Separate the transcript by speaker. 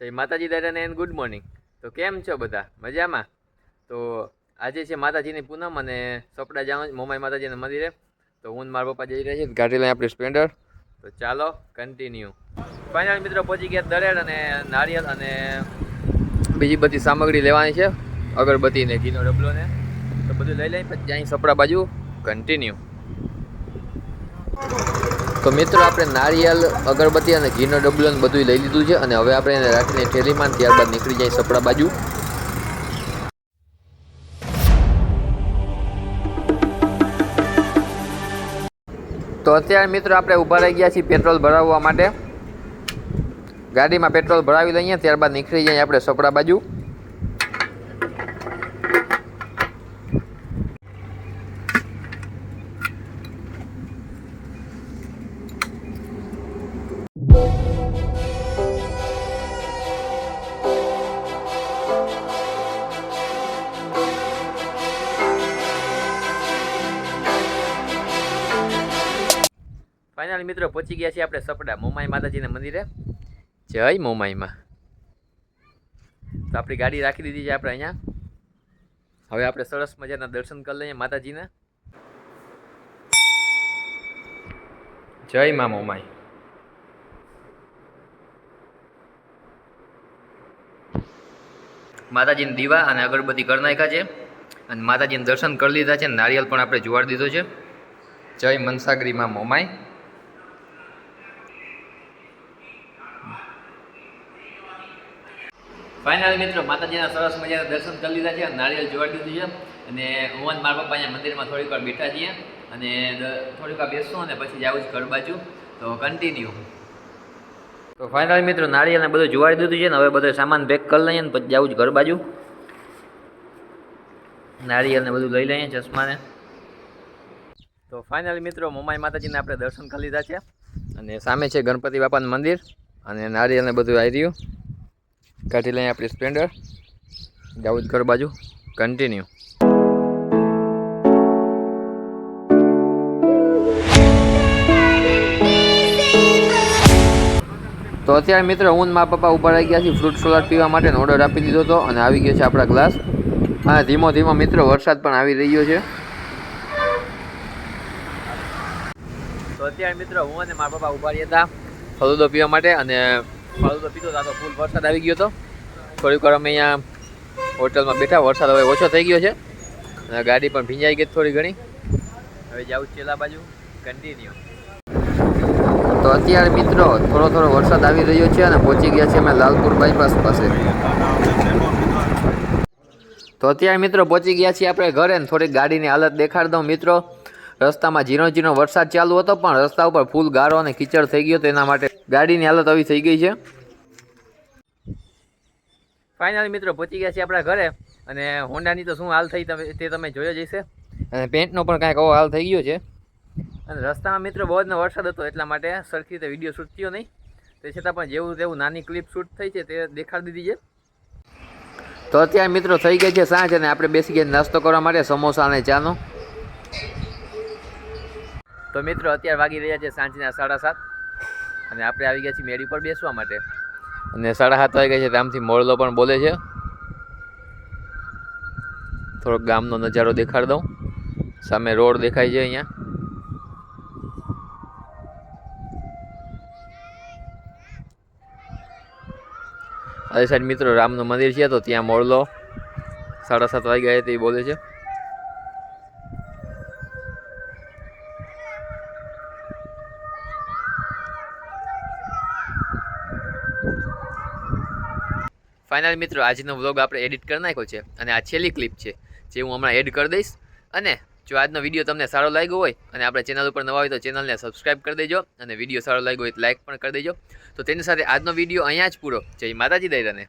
Speaker 1: જય માતાજી દાદાને એન્ડ ગુડ મોર્નિંગ તો કેમ છો બધા? મજામાં? તો આજે છે માતાજીની પૂનમ અને સપડા જાઉં મોમાઈ માતાજીના મંદિરે તો હું મારા પપ્પા જઈ રહ્યા છીએ. ગાડી લઈ આપણી સ્પ્લેન્ડર તો ચાલો કન્ટિન્યુ ફાઇનલ મિત્રો પહોંચી ગયા દરેડ અને નારિયેલ અને બીજી બધી સામગ્રી લેવાની છે. અગરબત્તીને ઘીનો ડબલો ને. તો બધું લઈ લઈ પછી અહીં સપડા બાજુ કન્ટિન્યુ તો મિત્રો, આપણે નારિયેલ, અગરબત્તી અને ઘીનો ડબલો બધું લઈ લીધું છે અને હવે આપણે એને રાખીને ઠેલીમાં ત્યારબાદ નીકળી જાય સપડા બાજુ. તો અત્યારે મિત્રો, આપણે ઊભા રહી ગયા છીએ પેટ્રોલ ભરાવવા માટે. ગાડીમાં પેટ્રોલ ભરાવી લઈએ, ત્યારબાદ નીકળી જઈએ આપણે સપડા બાજુ. ફાઇનલ મિત્રો પહોંચી ગયા છીએ આપણે સપડા મોમાઈ માતાજીના મંદિરે. જય મોમાઈમાં. તો આપણી ગાડી રાખી દીધી છે આપણે અહીંયા. હવે આપણે સરસ મજાના દર્શન કરી લઈએ માતાજીના. જય મા મોમાઈ. માતાજીને દીવા અને અગરબત્તી કરી છે અને માતાજીને દર્શન કરી લીધા છે. નારિયેલ પણ આપણે જોવાડી દીધો છે. જય મનસાગરીમાં મોમાઈ. ફાઇનલ મિત્રો, માતાજીના સરસ મજાના દર્શન કરી લીધા છે. નારિયેલ જોવાડી દીધું છે. અને અને મારા પપ્પા અહીંયા મંદિરમાં થોડીક વાર બેઠા છીએ. અને થોડીક વાર બેસશું અને પછી જાઉં છું ઘર બાજુ તો કન્ટિન્યુ તો ફાઇનલ મિત્રો નારિયેલને બધું જોવાડી દીધું છે ને, હવે બધો સામાન પેક કરી લઈએ ને, પછી જાઉં છું ઘર બાજુ નારિયેલ બધું લઈ લઈએ ચશ્માને. તો ફાઇનલી મિત્રો મોમાઈ માતાજીને આપણે દર્શન કરી લીધા છે. અને સામે છે ગણપતિ બાપાનું મંદિર. અને નારિયેલને બધું આવી રહ્યું. કાઢી લઈએ આપણી સ્પ્લેન્ડર. જ ઘર બાજુ. કન્ટિન્યુ તો અત્યારે મિત્ર, હું મા પપ્પા ઊભા રહી ગયા છીએ. ફ્રૂટ સલાડ પીવા માટે ઓર્ડર આપી દીધો હતો અને આવી ગયો છે આપણા ગ્લાસ હા ધીમો ધીમો મિત્રો, વરસાદ પણ આવી રહ્યો છે. તો અત્યારે મિત્રો, હું અને મારા પપ્પા ઊભા રહ્યા હતા ફલૂદો પીવા માટે અને ફલૂદો પીતો હતો ફૂલ વરસાદ આવી ગયો હતો થોડીક વાર અમે અહીંયા હોટલમાં બેઠા, વરસાદ હવે ઓછો થઈ ગયો છે. અને ગાડી પણ ભીંજાઈ ગઈ થોડી ઘણી. હવે જાઉં ચેલા બાજુ. કન્ટિન્યુ તો અત્યારે મિત્રો, થોડો થોડો વરસાદ આવી રહ્યો છે અને પહોંચી ગયા છે અમે લાલપુર બાયપાસ પાસે. તો અત્યારે મિત્રો પહોંચી ગયા છીએ આપણે ઘરે ને થોડીક ગાડીની હાલત દેખાડી દઉં મિત્રો. રસ્તામાં ઝીણો ઝીણો વરસાદ ચાલુ હતો પણ રસ્તા ઉપર ફૂલ ગારો અને કીચડ થઈ ગયો તો એના માટે ગાડીની હાલત આવી થઈ ગઈ છે. ફાઇનલી મિત્રો પહોંચી ગયા છે આપણા ઘરે. અને હોન્ડાની તો શું હાલ થઈ તમે તે તમે જોયો જ હશે. અને પેન્ટનો પણ કાંઈક આવો હાલ થઈ ગયો છે. અને રસ્તામાં મિત્રો બહુ જ વરસાદ હતો એટલા માટે સરખી રીતે વીડિયો શૂટ થયો નહીં. તે છતાં પણ જેવું તેવું નાની ક્લિપ શૂટ થઈ છે તે દેખાડી દીધી છે. તો અત્યારે મિત્રો થઈ ગઈ છે સાંજ અને આપણે બેસી ગયા નાસ્તો કરવા માટે સમોસા અને ચાનો. તો મિત્રો અત્યારે વાગી રહ્યા છે સાંજના સાડા સાત. અને આપણે આવી ગયા છીએ મેળી પર બેસવા માટે. અને સાડા સાત વાગે છે આમથી મોરલો પણ બોલે છે. થોડોક ગામનો નજારો દેખાડી દઉં. સામે રોડ દેખાય છે અહીંયા. આ સાઈડ મિત્રો રામનું મંદિર છે, તો ત્યાં મોરલો સાડા સાત વાગ્યા તે બોલે છે. ફાઇનલ મિત્રો, આજનો વ્લોગ આપણે એડિટ કરી નાખ્યો છે અને આ છેલ્લી ક્લિપ છે, જે હું હમણાં એડ કરી દઈશ. અને જો આજનો વીડિયો તમને સારો લાગ્યો હોય અને આપણે ચેનલ ઉપર નવા હોય તો ચેનલને સબસ્ક્રાઇબ કરી દેજો અને વીડિયો સારો લાગ્યો હોય તો લાઇક પણ કરી દેજો. તો તેની સાથે આજનો વીડિયો અહીંયા જ પૂરો. જય માતાજી દૈરાને